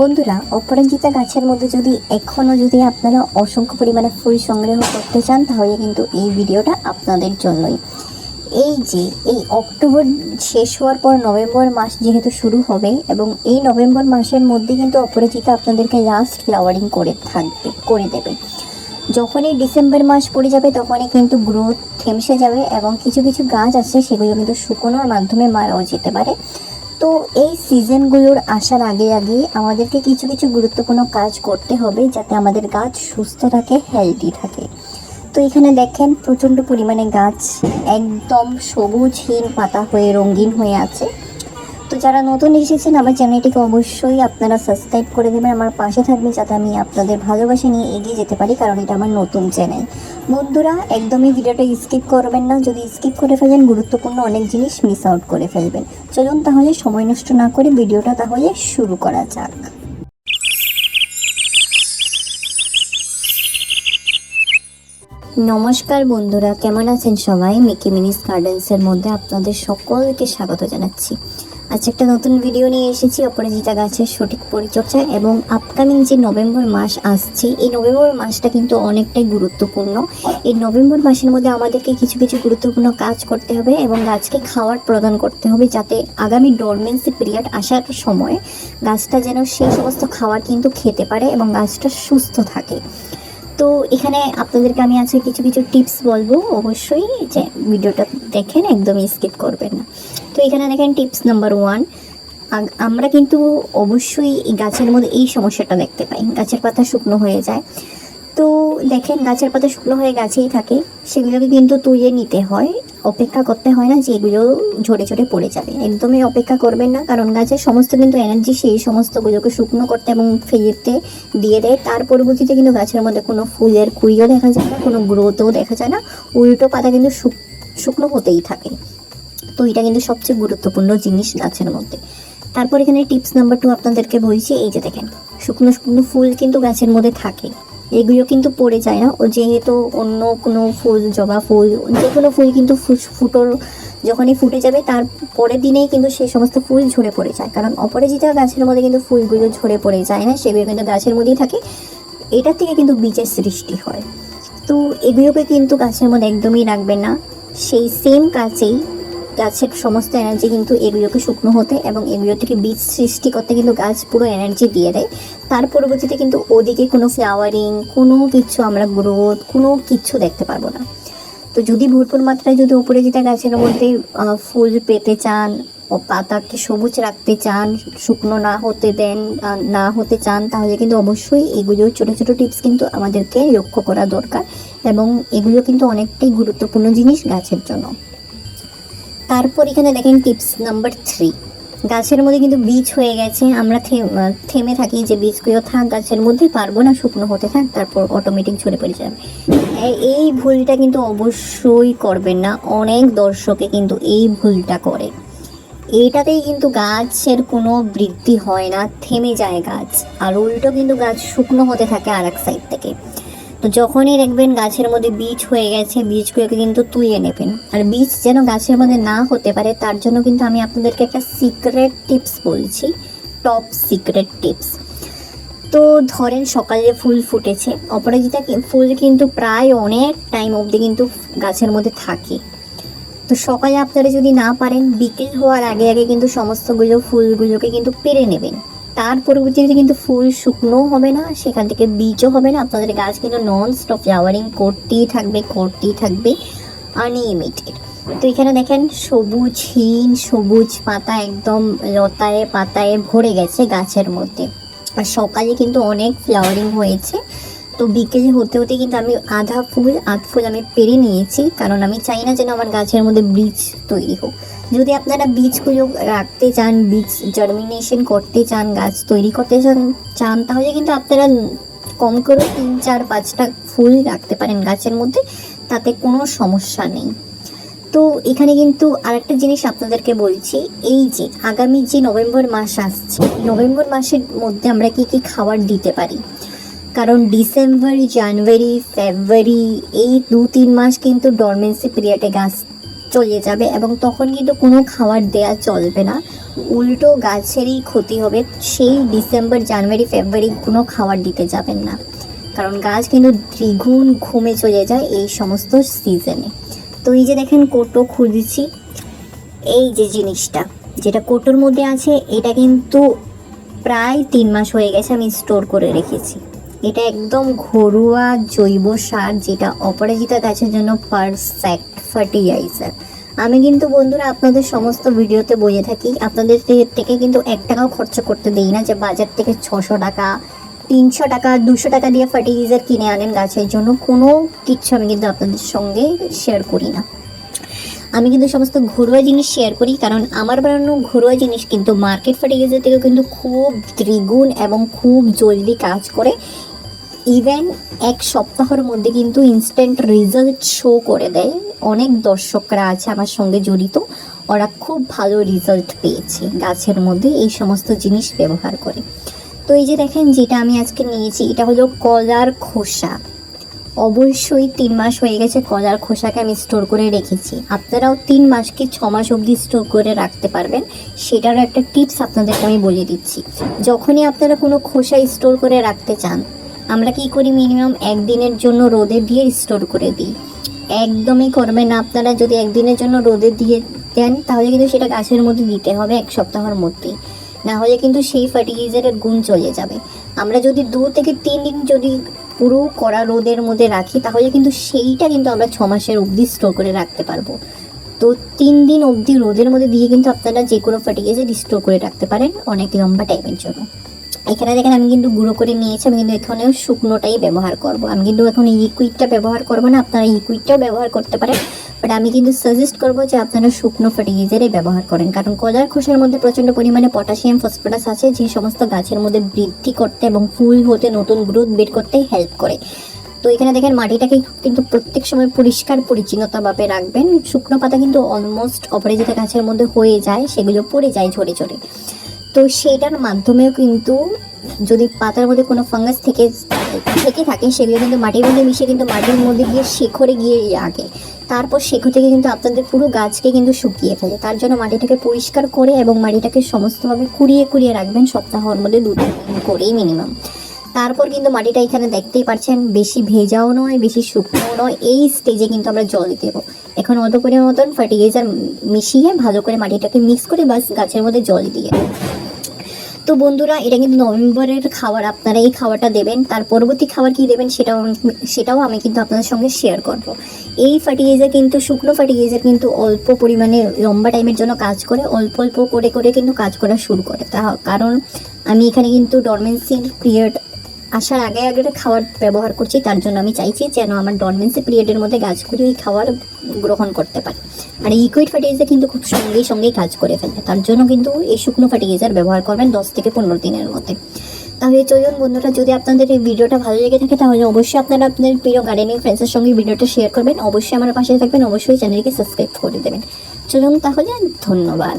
বন্ধুরা, অপরাজিতা গাছের মধ্যে যদি এখনও যদি আপনারা অসংখ্য পরিমাণে ফুল সংগ্রহ করতে চান, তাহলে কিন্তু এই ভিডিওটা আপনাদের জন্যই। এই যে, এই অক্টোবর শেষ হওয়ার পর নভেম্বর মাস যেহেতু শুরু হবে, এবং এই নভেম্বর মাসের মধ্যে কিন্তু অপরাজিতা আপনাদেরকে লাস্ট ফ্লাওয়ারিং করে থাকবে, করে দেবে। যখনই ডিসেম্বর মাস পড়ে যাবে, তখনই কিন্তু গ্রোথ থেমসে যাবে, এবং কিছু কিছু গাছ আছে, সেগুলো কিন্তু শুকোনোর মাধ্যমে মারাও যেতে পারে। তো এই সিজনগুলোর আসার আগে আগে আমাদেরকে কিছু কিছু গুরুত্বপূর্ণ কাজ করতে হবে যাতে আমাদের গাছ সুস্থ থাকে হেলদি থাকে। তো এখানে দেখেন প্রচণ্ড পরিমাণে গাছ একদম সবুজহীন পাতা হয়ে, রঙিন হয়ে আছে। যারা নতুন এসেছেন, আমার চ্যানেলটিকে অবশ্যই আপনারা সাবস্ক্রাইব করে দেবেন, আমার পাশে থাকবে যাতে আমি আপনাদের ভালোবাসা নিয়ে এগিয়ে যেতে পারি, কারণ এটা আমার নতুন চ্যানেল বন্ধুরা, একদমই ভিডিওটা স্কিপ করবেন না। যদি স্কিপ করে ফেলেন, গুরুত্বপূর্ণ অনেক জিনিস মিস আউট করে ফেলবেন। চলুন তাহলে সময় নষ্ট না করে ভিডিওটা তাহলে শুরু করা যাক। নমস্কার বন্ধুরা, কেমন আছেন সবাই? মিকি মিনিস গার্ডেন্সের মধ্যে আপনাদের সকলকে স্বাগত জানাচ্ছি। আজ একটা নতুন ভিডিও নিয়ে এসেছি, অপরাজিতা গাছের সঠিক পরিচর্যা এবং আপকামিং যে নভেম্বর মাস আসছে, এই নভেম্বর মাসটা কিন্তু অনেকটাই গুরুত্বপূর্ণ। এই নভেম্বর মাসের মধ্যে আমাদেরকে কিছু কিছু গুরুত্বপূর্ণ কাজ করতে হবে এবং গাছকে খাবার প্রদান করতে হবে যাতে আগামী ডরমেন্সি পিরিয়ড আসার সময় গাছটা যেন সেই সমস্ত খাবার কিন্তু খেতে পারে এবং গাছটা সুস্থ থাকে। তো এখানে আপনাদেরকে আমি আজকে কিছু কিছু টিপস বলব অবশ্যই যে ভিডিওটা দেখেন, একদমই স্কিপ করবেন না। তো এখানে দেখেন টিপস নাম্বার ওয়ান আমরা কিন্তু অবশ্যই গাছের মধ্যে এই সমস্যাটা দেখতে পাই। গাছের পাতা শুকনো হয়ে যায়। দেখেন গাছের পাতা শুকনো হয়ে গাছেই থাকে, সেগুলোকে কিন্তু তুলে নিতে হয়। অপেক্ষা করতে হয় না যে এগুলো ঝরে ঝরে পড়ে যাবে। একদমই অপেক্ষা করবেন না, কারণ গাছের সমস্ত কিন্তু এনার্জি সেই সমস্তগুলোকে শুকনো করতে এবং ফেলতে দিয়ে দেয়। তার পরবর্তীতে কিন্তু গাছের মধ্যে কোনো ফুলের কুইও দেখা যায় না, কোনো গ্রোথও দেখা যায় না। উল্টো পাতা কিন্তু শুক- শুকনো হতেই থাকে। তো এটা কিন্তু সবচেয়ে গুরুত্বপূর্ণ জিনিস গাছের মধ্যে। তারপর এখানে টিপস নাম্বার টু আপনাদেরকে বলছি, এই যে দেখেন, শুকনো শুকনো ফুল কিন্তু গাছের মধ্যে থাকে। এগুলো কিন্তু পড়ে যায় না। ও যেহেতু অন্য কোনো ফুল, জবা ফুল, যে কোনো ফুল কিন্তু ফুটোর যখনই ফুটে যাবে, তার পরের দিনেই কিন্তু সেই সমস্ত ফুল ঝরে পড়ে যায়। কারণ অপরাজিতা গাছের মধ্যে কিন্তু ফুলগুলো ঝরে পড়ে যায় না, সেগুলো কিন্তু গাছের মধ্যেই থাকে। এটার থেকে কিন্তু বীজের সৃষ্টি হয়। তো এগুলোকে কিন্তু গাছের মধ্যে একদমই রাখবেন না। সেই সেম কাজেই গাছের সমস্ত এনার্জি কিন্তু এগুলোকে শুকনো হতে এবং এগুলো থেকে বীজ সৃষ্টি করতে কিন্তু গাছ পুরো এনার্জি দিয়ে দেয়। তার পরবর্তীতে কিন্তু ওদিকে কোনো ফ্লাওয়ারিং কোনো কিছু আমরা গ্রোথ কোনো কিছু দেখতে পারব না। তো যদি ভরপুর মাত্রায় যদি উপরে যেটা গাছের মধ্যে ফুল পেতে চান, ও পাতাকে সবুজ রাখতে চান, শুকনো না হতে দেন না হতে চান, তাহলে কিন্তু অবশ্যই এগুলো ছোটো ছোটো টিপস কিন্তু আমাদেরকে লক্ষ্য করা দরকার এবং এগুলো কিন্তু অনেকটাই গুরুত্বপূর্ণ জিনিস গাছের জন্য। তারপর এখানে দেখেন টিপস নাম্বার থ্রি। গাছের মধ্যে কিন্তু বীজ হয়ে গেছে, আমরা থেমে থাকি যে বীজগুলো থাক, গাছের মধ্যে পারব না, শুকনো হতে থাক, তারপর অটোমেটিক ঝরে পড়ে যাবে। এই ভুলটা কিন্তু অবশ্যই করবেন না, অনেক দর্শকে কিন্তু এই ভুলটা করে। এইটাতেই কিন্তু গাছের কোনো বৃদ্ধি হয় না, থেমে যায় গাছ, আর উল্টো কিন্তু গাছ শুকনো হতে থাকে আর এক সাইড থেকে। তো যখনই দেখবেন গাছের মধ্যে বীজ হয়ে গেছে, বীজগুলোকে কিন্তু তুলে নেবেন। আর বীজ যেন গাছের মধ্যে না হতে পারে, তার জন্য কিন্তু আমি আপনাদেরকে একটা সিক্রেট টিপস বলছি। টপ সিক্রেট টিপস তো ধরেন সকালে ফুল ফুটেছে, অপরাজিতা ফুল কিন্তু প্রায় অনেক টাইম অবধি কিন্তু গাছের মধ্যে থাকে। তো সকালে আপনারা যদি না পারেন, বিকেল হওয়ার আগে আগে কিন্তু সমস্তগুলো ফুলগুলোকে কিন্তু পেরে নেবেন। তার পরবর্তীতে কিন্তু ফুল শুকনো হবে না, সেখান থেকে বীজও হবে না। আপনাদের গাছ কিন্তু নন স্টপ ফ্লাওয়ারিং করতেই থাকবে করতেই থাকবে আনলিমিটেড তো এখানে দেখেন সবুজহীন সবুজ পাতা একদম লতায় পাতায় ভরে গেছে গাছের মধ্যে। আর সকালে কিন্তু অনেক ফ্লাওয়ারিং হয়েছে। তো বিকেলে হতে হতে কিন্তু আমি আধা ফুল, আধ ফুল আমি পেরে নিয়েছি, কারণ আমি চাই না যেন আমার গাছের মধ্যে বীজ তৈরি হোক। যদি আপনারা বীজগুলো রাখতে চান, বীজ জার্মিনেশন করতে চান, গাছ তৈরি করতে চান চান, তাহলে কিন্তু আপনারা কম করে তিন, চার, পাঁচটা ফুল রাখতে পারেন গাছের মধ্যে, তাতে কোনো সমস্যা নেই। তো এখানে কিন্তু আরেকটা জিনিস আপনাদেরকে বলছি, এই যে আগামী যে নভেম্বর মাস আসছে, নভেম্বর মাসের মধ্যে আমরা কি কি খাবার দিতে পারি? কারণ ডিসেম্বর, জানুয়ারি, ফেব্রুয়ারি, এই দু, তিন মাস কিন্তু ডরমেন্সি পিরিয়ডে গাছ চলে যাবে এবং তখন কিন্তু কোনো খাবার দেয়া চলবে না। উল্টো গাছেরই ক্ষতি হবে। সেই ডিসেম্বর, জানুয়ারি, ফেব্রুয়ারি কোনো খাবার দিতে যাবেন না। কারণ গাছ কিন্তু দ্বিগুণ ঘুমে চলে যায় এই সমস্ত সিজনে তো এই যে দেখেন কোটো খুঁজেছি। এই যে জিনিসটা, যেটা কোটোর মধ্যে আছে, এটা কিন্তু প্রায় তিন মাস হয়ে গেছে আমি স্টোর করে রেখেছি। এটা একদম ঘরোয়া জৈব সার যেটা অপরাজিতা গাছের জন্য পারফেক্ট ফার্টিলাইজার আমি কিন্তু বন্ধুরা আপনাদের সমস্ত ভিডিওতে বলে থাকি, আপনাদের থেকে কিন্তু এক টাকাও খরচা করতে দেই না যে বাজার থেকে ছশো টাকা, তিনশো টাকা, দুশো টাকা দিয়ে ফার্টিলাইজার কিনে আনেন গাছের জন্য। কোনো কিচ্ছু আমি কিন্তু আপনাদের সঙ্গে শেয়ার করি না। আমি কিন্তু সমস্ত ঘরোয়া জিনিস শেয়ার করি কারণ আমার বানানো ঘরোয়া জিনিস কিন্তু মার্কেট ফার্টিলাইজার থেকে কিন্তু খুব দ্বিগুণ এবং খুব জলদি কাজ করে। ইভেন এক সপ্তাহের মধ্যে কিন্তু ইনস্ট্যান্ট রেজাল্ট শো করে দেয়। অনেক দর্শকরা আছে আমার সঙ্গে জড়িত। ওরা খুব ভালো রেজাল্ট পেয়েছে গাছের মধ্যে এই সমস্ত জিনিস ব্যবহার করে। তো এই যে দেখেন যেটা আমি আজকে নিয়েছি, এটা হলো কলার খোসা। অবশ্যই তিন মাস হয়ে গেছে কলার খোসাকে আমি স্টোর করে রেখেছি। আপনারাও তিন মাস কি ছ মাস অবধি স্টোর করে রাখতে পারবেন। সেটারও একটা টিপস আপনাদেরকে আমি বলে দিচ্ছি। যখনই আপনারা কোনো খোসা স্টোর করে রাখতে চান আমরা কি করি মিনিমাম একদিনের জন্য রোদে দিয়ে স্টোর করে দিই। একদমই করবেন না আপনারা যদি একদিনের জন্য রোদে দিয়ে দেন, তাহলে কিন্তু সেটা গাছের মধ্যে দিতে হবে এক সপ্তাহের মধ্যেই না হলে কিন্তু সেই ফার্টিলাইজারের গুণ চলে যাবে। আমরা যদি দু থেকে তিন দিন যদি পুরো কড়া রোদের মধ্যে রাখি, তাহলে কিন্তু সেইটা কিন্তু আমরা ছ মাসের অবধি স্টোর করে রাখতে পারব। তো তিন দিন অবধি রোদের মধ্যে দিয়ে কিন্তু আপনারা যে কোনো ফার্টিলাইজার স্টোর করে রাখতে পারেন অনেক লম্বা টাইমের জন্য। এখানে দেখেন, আমি কিন্তু গুঁড়ো করে নিয়েছি, আমি কিন্তু এখানেও শুকনোটাই ব্যবহার করব। আমি কিন্তু এখন লিকুইডটা ব্যবহার করব না, আপনারা লিকুইডটাও ব্যবহার করতে পারেন বাট আমি কিন্তু সাজেস্ট করব যে আপনারা শুকনো ফার্টিলাইজারই ব্যবহার করেন, কারণ কলার খোসার মধ্যে প্রচণ্ড পরিমাণে পটাশিয়াম ফসফরাস আছে, যে সমস্ত গাছের মধ্যে বৃদ্ধি করতে এবং ফুল হতে নতুন গ্রোথ বের করতে হেল্প করে। তো এখানে দেখেন, মাটিটাকে কিন্তু প্রত্যেক সময় পরিষ্কার পরিচ্ছন্নতাভাবে রাখবেন। শুকনো পাতা কিন্তু অলমোস্ট অপরাজিতা গাছের মধ্যে হয়ে যায়, সেগুলো পড়ে যায় ঝরে ঝরে। তো সেটার মাধ্যমেও কিন্তু যদি পাতার মধ্যে কোনো ফাঙ্গাস থেকে থেকে থাকে, সেগুলো কিন্তু মাটির মধ্যে মিশে কিন্তু মাটির মধ্যে গিয়ে শেখরে গিয়ে আগে। তারপর শেখর থেকে কিন্তু আপনাদের পুরো গাছকে কিন্তু শুকিয়ে ফেলে। তার জন্য মাটিটাকে পরিষ্কার করে এবং মাটিটাকে সমস্তভাবে কুড়িয়ে কুড়িয়ে রাখবেন সপ্তাহের মধ্যে দু তিন মিনিমাম তারপর কিন্তু মাটিটা এখানে দেখতেই পাচ্ছেন বেশি ভেজাও নয়, বেশি শুকনোও নয়। এই স্টেজে কিন্তু আমরা জল দেবো। এখন অত করে মতন ফার্টিলাইজার মিশিয়ে ভালো করে মাটিটাকে মিক্স করে বাস গাছের মধ্যে জল দিয়ে। তো বন্ধুরা, এটা কিন্তু নভেম্বরের খাবার আপনারা এই খাবারটা দেবেন, তার পরবর্তী খাবার কি দেবেন সেটাও সেটাও আমি কিন্তু আপনাদের সঙ্গে শেয়ার করব। এই ফার্টিলাইজার কিন্তু, শুকনো ফার্টিলাইজার কিন্তু অল্প পরিমাণে লম্বা টাইমের জন্য কাজ করে, অল্প অল্প করে করে কিন্তু কাজ করা শুরু করে। তা কারণ আমি এখানে কিন্তু ডরমেন্সির পিরিয়ড আসার আগে আগে খাবার ব্যবহার করছি, তার জন্য আমি চাইছি যেন আমার ডরমেন্সি পিরিয়ডের মধ্যে গাছগুলি ওই খাবার গ্রহণ করতে পারে। আর লিকুইড ফার্টিলাইজার কিন্তু খুব সঙ্গেই সঙ্গেই কাজ করে ফেলে তার জন্য কিন্তু এই শুকনো ফার্টিলাইজার ব্যবহার করবেন দশ থেকে পনেরো দিনের মধ্যে। তাহলে চলুন বন্ধুরা, যদি আপনাদের এই ভিডিওটা ভালো লেগে থাকে, তাহলে অবশ্যই আপনারা আপনাদের প্রিয় গার্ডেনিং ফ্রেন্ডসের সঙ্গে ভিডিওটা শেয়ার করবেন। অবশ্যই আমার পাশে থাকবেন, অবশ্যই চ্যানেলকে সাবস্ক্রাইব করে দেবেন। চলুন তাহলে, ধন্যবাদ।